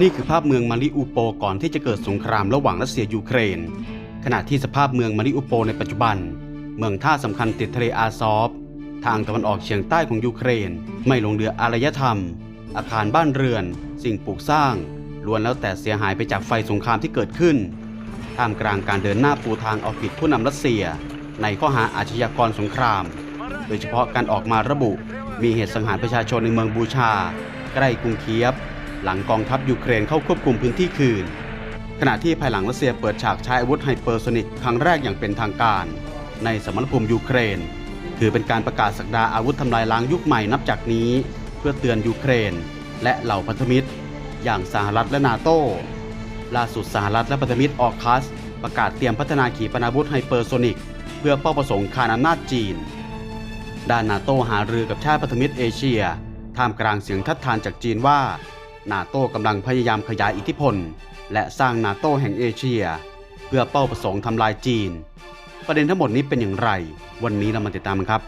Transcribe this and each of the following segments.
นี่คือภาพเมืองมาริอูโปก่อนที่จะเกิดสงครามระหว่างรัสเซียยูเครน ขณะที่สภาพเมืองมาริอูโปในปัจจุบัน เมืองท่าสำคัญติดทะเลอาซอฟ ทางตะวันออกเฉียงใต้ของยูเครน ไม่ลงเรืออารยธรรม อาคารบ้านเรือน สิ่งปลูกสร้างล้วนแล้วแต่เสียหายไปจากไฟสงครามที่เกิดขึ้นท่ามกลางการเดินหน้าปูทางเอาผิดผู้นำรัสเซีย ในข้อหาอาชญากรสงคราม โดยเฉพาะการออกมาระบุ มีเหตุสังหารประชาชนในเมืองบูชา ใกล้กรุงเคียฟ หลังกองทัพยูเครนเข้าควบคุมพื้นที่คืน ขณะที่ภายหลังรัสเซียเปิดฉากใช้อาวุธไฮเปอร์โซนิกครั้งแรกอย่างเป็นทางการ ในสมรภูมิยูเครน ถือเป็นการประกาศสักดาอาวุธทำลายล้างยุคใหม่นับจากนี้ เพื่อเตือนยูเครน และเหล่าพันธมิตร อย่างสหรัฐและนาโต้ล่าสุดสหรัฐและพันธมิตรออกคัส ประกาศเตรียมพัฒนาขีปนาวุธไฮเปอร์โซนิกเพื่อเป้าประสงค์คานอำนาจจีน ด้านนาโต้หารือกับชาติพันธมิตรเอเชียท่ามกลางเสียงทัดทานจากจีนว่า นาโต้กำลังพยายามขยายอิทธิพล และสร้างนาโต้แห่งเอเชีย เพื่อเป้าประสงค์ทำลายจีน ประเด็นทั้งหมดนี้เป็นอย่างไร วันนี้เรามาติดตามกันครับ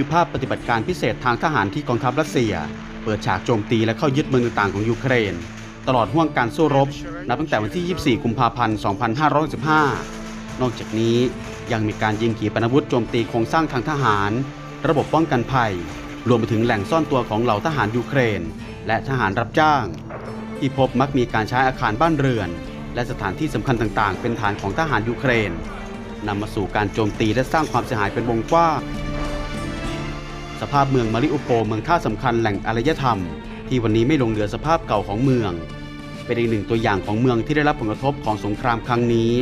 คือภาพปฏิบัติการพิเศษทางทหารที่กองทัพรัสเซีย เปิดฉากโจมตีและเข้ายึดเมืองต่างๆของยูเครน ตลอดห่วงการสู้รบ นับตั้งแต่วันที่ 24 กุมภาพันธ์ 2515นอกจากนี้ยังมีการยิงขีปนาวุธโจมตีโครงสร้างทางทหาร ระบบป้องกันภัย รวมไปถึงแหล่งซ่อนตัวของเหล่าทหารยูเครน และทหารรับจ้าง ที่พบมักมีการใช้อาคารบ้านเรือน และสถานที่สำคัญต่างๆ เป็นฐานของทหารยูเครนนำมาสู่การโจมตีและสร้างความเสียหายเป็นวงกว้าง สภาพเมืองมาริอุโปเมืองท่าสำคัญแหล่งอารยธรรม ที่วันนี้ไม่ลงเหลือสภาพเก่าของเมือง เป็นอีกหนึ่งตัวอย่างของเมืองที่ได้รับผลกระทบของสงครามครั้งนี้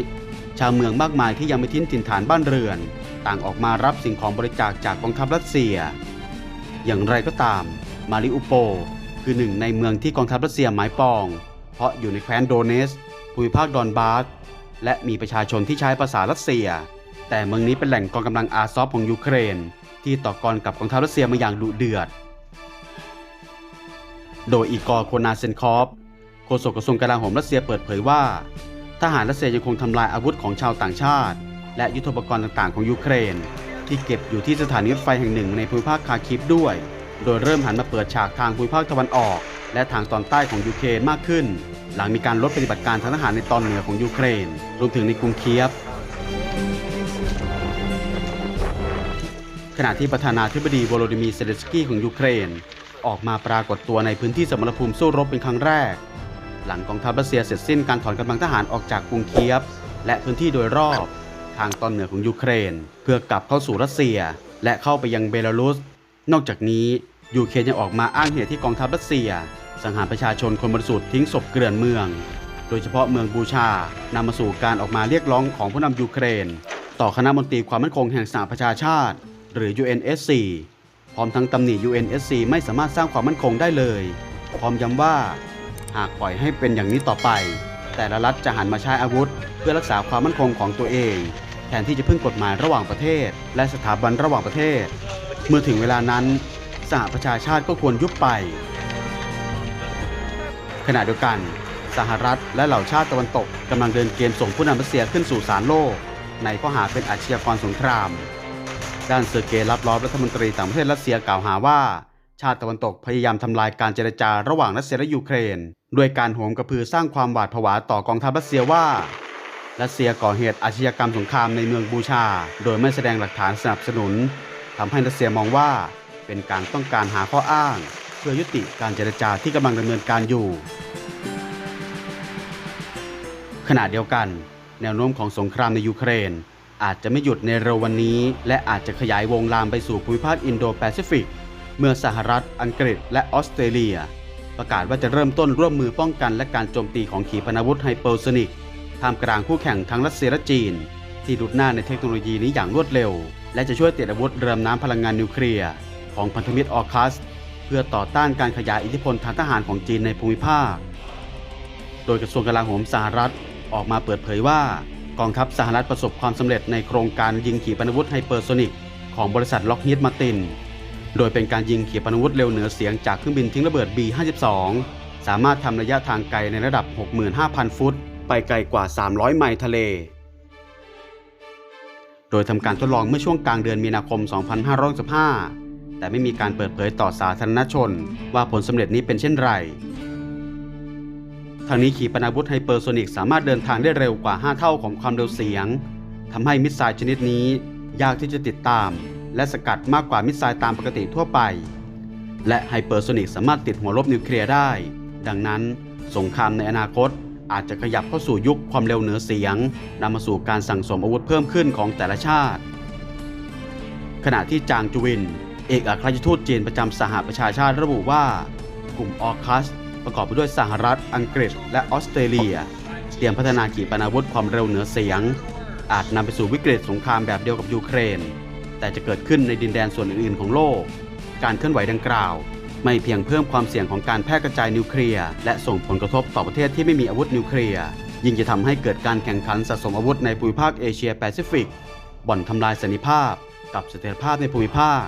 ชาวเมืองมากมายที่ยังไม่ทิ้งถิ่นฐานบ้านเรือน ต่างออกมารับสิ่งของบริจาคจากกองทัพรัสเซีย อย่างไรก็ตาม มาริอุโป คือหนึ่งในเมืองที่กองทัพรัสเซียหมายปอง เพราะอยู่ในแคว้นโดเนสภูมิภาคดอนบาสและมีประชาชนที่ใช้ภาษารัสเซีย แต่เมืองนี้เป็นแหล่งกองกำลังอาซอฟของยูเครน ที่ต่อกรกับกองทัพรัสเซียมาอย่างดุเดือด โดยอีกอร์โคนาเซนคอฟโฆษกกระทรวงกลาโหมรัสเซียเปิดเผยว่า ทหารรัสเซียยังคงทำลายอาวุธของชาวต่างชาติ และยุทโธปกรณ์ต่างๆ ของยูเครน ที่เก็บอยู่ที่สถานีรถไฟแห่งหนึ่งในภูมิภาคคาคิฟด้วย โดยเริ่มหันมาเปิดฉากทางภูมิภาคตะวันออก และทางตอนใต้ของยูเครนมากขึ้น หลังมีการลดปฏิบัติการทางทหารในตอนเหนือของยูเครน รวมถึงในกรุงเคียฟ ขณะที่ประธานาธิบดีโวโลดิมีร์เซเลสกี้ของยูเครน ออกมาปรากฏตัวในพื้นที่สมรภูมิสู้รบเป็นครั้งแรก หลังกองทัพรัสเซียเสร็จสิ้นการถอนกำลังทหารออกจากกรุงเคียฟ และพื้นที่โดยรอบทางตอนเหนือของยูเครน เพื่อกลับเข้าสู่รัสเซีย และเข้าไปยังเบลารุส นอกจากนี้ยูเครนยังออกมาอ้างเหตุที่กองทัพรัสเซีย สังหารประชาชนคนบริสุทธิ์ทิ้งศพเกลื่อนเมือง โดยเฉพาะเมืองบูชานำมาสู่การออกมาเรียกร้องของผู้นำยูเครน ต่อคณะมนตรีความมั่นคงแห่งสหประชาชาติ หรือ UNSC พร้อมทั้งตำหนิ UNSC ไม่สามารถสร้างความมั่นคงได้เลย พร้อมย้ำว่า หากปล่อยให้เป็นอย่างนี้ต่อไป แต่ละรัฐจะหันมาใช้อาวุธ เพื่อรักษาความมั่นคงของตัวเอง แทนที่จะพึ่งกฎหมายระหว่างประเทศ และสถาบันระหว่างประเทศ เมื่อถึงเวลานั้นสหประชาชาติก็ควรยุบไป ขณะเดียวกันสหรัฐและเหล่าชาติตะวันตกกำลังเดินเกมส่งผู้นำรัสเซียขึ้นสู่ศาลโลก ในข้อหาเป็นอาชญากรสงคราม ด้านเซอร์เกย์ลับลอฟรัฐมนตรีต่างประเทศรัสเซียกล่าวหาว่า ชาติตะวันตกพยายามทำลายการเจรจาระหว่างรัสเซียและยูเครน ด้วยการโหมกระพือสร้างความหวาดผวาต่อกองทัพรัสเซียว่ารัสเซียก่อเหตุอาชญากรรมสงครามในเมืองบูชา โดยไม่แสดงหลักฐานสนับสนุนทำให้รัสเซียมองว่าเป็นการต้องการหาข้ออ้าง เพื่อยุติการเจรจาที่กำลังดำเนินการอยู่ ขณะเดียวกัน แนวโน้มของสงครามในยูเครน อาจจะไม่หยุดในเร็ววันนี้ และอาจจะขยายวงลามไปสู่ภูมิภาคอินโดแปซิฟิก เมื่อสหรัฐ อังกฤษ และออสเตรเลีย ประกาศว่าจะเริ่มต้นร่วมมือป้องกันและการโจมตีของขีปนาวุธไฮเปอร์โซนิกท่ามกลางคู่แข่งทั้งรัสเซียและจีน ที่รุดหน้าในเทคโนโลยีนี้อย่างรวดเร็ว และจะช่วยติดอาวุธเรือดำน้ำพลังงานนิวเคลียร์ของพันธมิตรออคัส เพื่อต่อต้านการขยายอิทธิพลทางทหารของจีนในภูมิภาค โดยกระทรวงกลาโหมสหรัฐออกมาเปิดเผยว่า กองทัพสหรัฐประสบความสำเร็จในโครงการยิงขีปนาวุธไฮเปอร์โซนิกของบริษัทล็อกฮีดมาติน โดยเป็นการยิงขีปนาวุธเร็วเหนือเสียงจากเครื่องบินทิ้งระเบิด B-52 สามารถทำระยะทางไกลในระดับ 65,000 ฟุต ไปไกลกว่า 300 ไมล์ทะเล โดยทำการทดลองเมื่อช่วงกลางเดือนมีนาคม 2515แต่ไม่มีการเปิดเผยต่อสาธารณชน ว่าผลสำเร็จนี้เป็นเช่นไร ทางนี้ขีปนาวุธไฮเปอร์โซนิกสามารถเดินทางได้เร็วกว่า 5 เท่าของความเร็วเสียงทำให้มิสไซล์ชนิดนี้ ยากที่จะติดตาม และสกัดมากกว่ามิสไซล์ตามปกติทั่วไป และไฮเปอร์โซนิกสามารถติดหัวลบนิวเคลียร์ได้ ดังนั้น สงครามในอนาคตอาจจะขยับเข้าสู่ยุคความเร็วเหนือเสียงนำมาสู่การสั่งสมอาวุธเพิ่มขึ้นของแต่ละชาติ ขณะที่จางจูวิน เอกอัครราชทูตจีนประจำสหประชาชาติระบุว่ากลุ่มออคัส ประกอบไปด้วยสหรัฐ อังกฤษ และออสเตรเลีย เตรียมพัฒนาขีปนาวุธความเร็วเหนือเสียง อาจนำไปสู่วิกฤตสงครามแบบเดียวกับยูเครน แต่จะเกิดขึ้นในดินแดนส่วนอื่นๆ ของโลก การเคลื่อนไหวดังกล่าว ไม่เพียงเพิ่มความเสี่ยงของการแพร่กระจายนิวเคลียร์และส่งผลกระทบต่อประเทศที่ไม่มีอาวุธนิวเคลียร์ยิ่งจะทำให้เกิดการแข่งขันสะสมอาวุธในภูมิภาคเอเชียแปซิฟิก บ่อนทำลายสันนิภาพ กับเสถียรภาพในภูมิภาค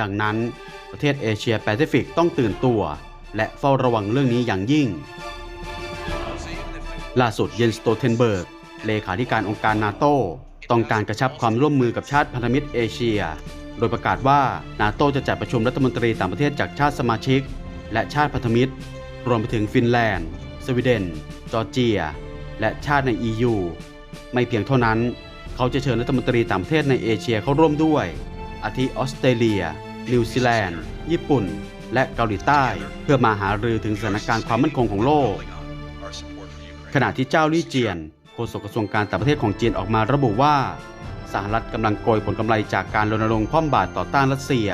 ดังนั้น ประเทศเอเชียแปซิฟิกต้องตื่นตัว และเฝ้าระวังเรื่องนี้อย่างยิ่ง ล่าสุดเยนสโตเทนเบิร์ก เลขาธิการองค์การนาโตต้องการกระชับความร่วมมือกับชาติพันธมิตรเอเชีย โดยประกาศว่านาโตจะจัดประชุมรัฐมนตรีต่างประเทศจากชาติสมาชิก และชาติพันธมิตร รวมไปถึงฟินแลนด์ สวีเดน จอร์เจีย และชาติใน EU ไม่เพียงเท่านั้น เขาจะเชิญรัฐมนตรีต่างประเทศในเอเชียเข้าร่วมด้วย อาทิออสเตรเลีย นิวซีแลนด์ ญี่ปุ่น และเกาหลีใต้ เพื่อมาหารือถึงสถานการณ์ความมั่นคงของโลก ขณะที่เจ้าลี่เจียนโฆษกกระทรวงการต่างประเทศของจีนออกมาระบุว่าสหรัฐกำลังโกยผลกำไรจากการรณรงค์คว่ำบาตรต่อต้านรัสเซีย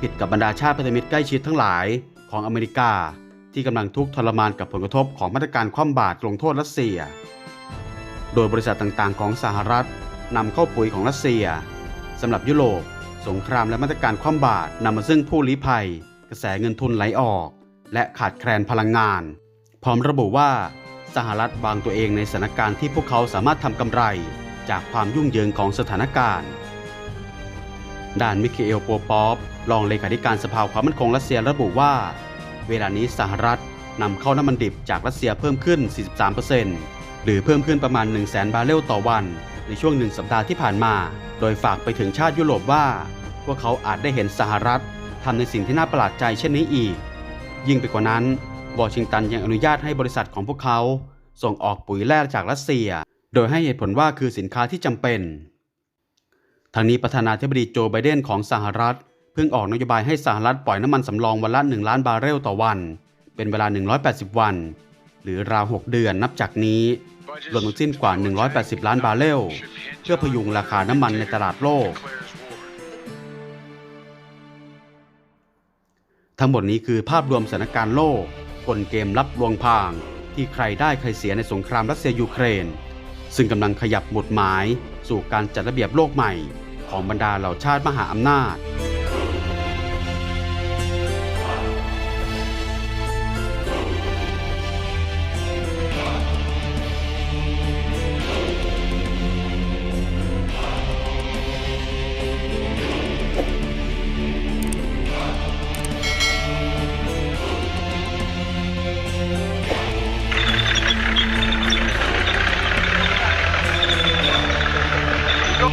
ผิดกับบรรดาชาติพันธมิตรใกล้ชิดทั้งหลายของอเมริกา ที่กำลังทุกข์ทรมานกับผลกระทบของมาตรการคว่ำบาตรลงโทษรัสเซีย โดยบริษัทต่างๆ ของสหรัฐนำเข้าปุ๋ยของรัสเซียสำหรับยุโรป สงครามและมาตรการคว่ำบาตรนำมาซึ่งผู้ลี้ภัย กระแสเงินทุนไหลออก และขาดแคลนพลังงาน พร้อมระบุว่าสหรัฐวางตัวเองในสถานการณ์ที่พวกเขาสามารถทำกำไร จากความยุ่งเหยิงของสถานการณ์ด้านมิเคเอลโปปอฟรองเลขาธิการสภาความมั่นคงรัสเซียระบุว่า เวลานี้สหรัฐนำเข้าน้ำมันดิบจากรัสเซียเพิ่มขึ้น 43%หรือเพิ่มขึ้นประมาณ 1 0 0 0 0 0บาร์เรลต่อวัน ในช่วงหนึ่งสัปดาห์ที่ผ่านมา โดยฝากไปถึงชาติยุโรปว่า พวกเขาอาจได้เห็นสหรัฐ ทำในสิ่งที่น่าประหลาดใจเช่นนี้อีก ยิ่งไปกว่านั้นวอชิงตันยังอนุญาตให้บริษัทของพวกเขา ส่งออกปุ๋ยแร่จากรัสเซีย โดยให้เหตุผลว่าคือสินค้าที่จำเป็นทางนี้ประธานาธิบดีโจไบเดนของสหรัฐ เพิ่งออกนโยบายให้สหรัฐปล่อยน้ำมันสำรองวันละ 1 ล้านบาร์เรลต่อวัน เป็นเวลา 180 วัน หรือราว 6 เดือนนับจากนี้รวมทั้งสิ้นกว่า 180 ล้านบาร์เรลเพื่อพยุงราคาน้ำมันในตลาดโลก ทั้งหมดนี้คือภาพรวมสถานการณ์โลกกลเกมรับลวงพาง ที่ใครได้ใครเสียในสงครามรัสเซียยูเครน ซึ่งกำลังขยับหมุดหมาย สู่การจัดระเบียบโลกใหม่ ของบรรดาเหล่าชาติมหาอำนาจ